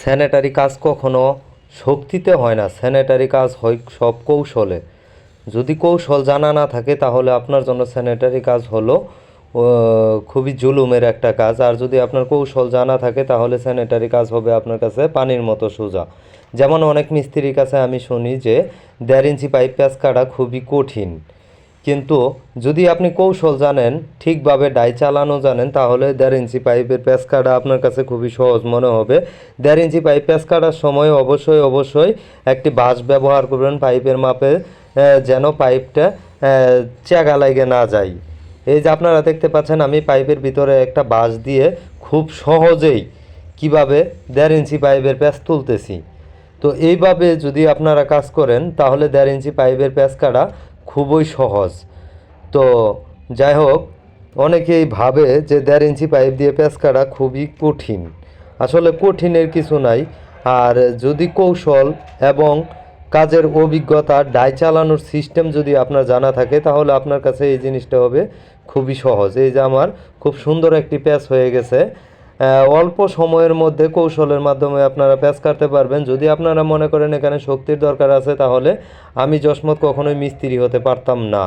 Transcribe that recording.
Sanitary কাজ কখনো শক্তিতে হয় না। স্যানিটারি কাজ হয় সব কৌশলে। যদি কৌশল জানা না থাকে, তাহলে আপনার জন্য স্যানিটারি কাজ হলো খুবই জুলুমের একটা কাজ। আর যদি আপনার কৌশল জানা থাকে, তাহলে স্যানিটারি কাজ হবে আপনার কাছে পানির মতো সোজা। যেমন অনেক মিস্ত্রির কাছে আমি শুনি যে, দেড় ইঞ্চি পাইপ প্যাঁচ কাটা খুবই কঠিন। কিন্তু যদি আপনি কৌশল জানেন, ঠিকভাবে ডাই চালানো জানেন, তাহলে দেড় ইঞ্চি পাইপের প্যাঁচ কাটা আপনার কাছে খুবই সহজ মনে হবে। দেড় ইঞ্চি পাইপ প্যাঁচ কাটার সময় অবশ্যই অবশ্যই একটি বাঁশ ব্যবহার করবেন পাইপের মাপে যেন পাইপটা চেগা লাগে না যায়। এই যে আপনারা দেখতে পাচ্ছেন, আমি পাইপের ভিতরে একটা বাঁশ দিয়ে খুব সহজেই কীভাবে দেড় ইঞ্চি পাইপের প্যাঁচ তুলতেছি। তো এইভাবে যদি আপনারা কাজ করেন, তাহলে দেড় ইঞ্চি পাইপের প্যাঁচ কাটা খুবই সহজ। তো যাই হোক, অনেকেই ভাবে যে দেড় ইঞ্চি পাইপ দিয়ে প্যাঁচ কাটা খুবই কঠিন। আসলে কঠিনের কিছু নাই। আর যদি কৌশল এবং কাজের অভিজ্ঞতা ডাই চালানোর সিস্টেম যদি আপনার জানা থাকে, তাহলে আপনার কাছে এই জিনিসটা হবে খুবই সহজ। এই যে আমার খুব সুন্দর একটি প্যাচ হয়ে গেছে। অল্প সময়ের মধ্যে কৌশলের মাধ্যমে আপনারা প্যাচ কাটতে পারবেন। যদি আপনারা মনে করেন এখানে শক্তির দরকার আছে, তাহলে আমি যশমত কখনোই মিস্ত্রি হতে পারতাম না।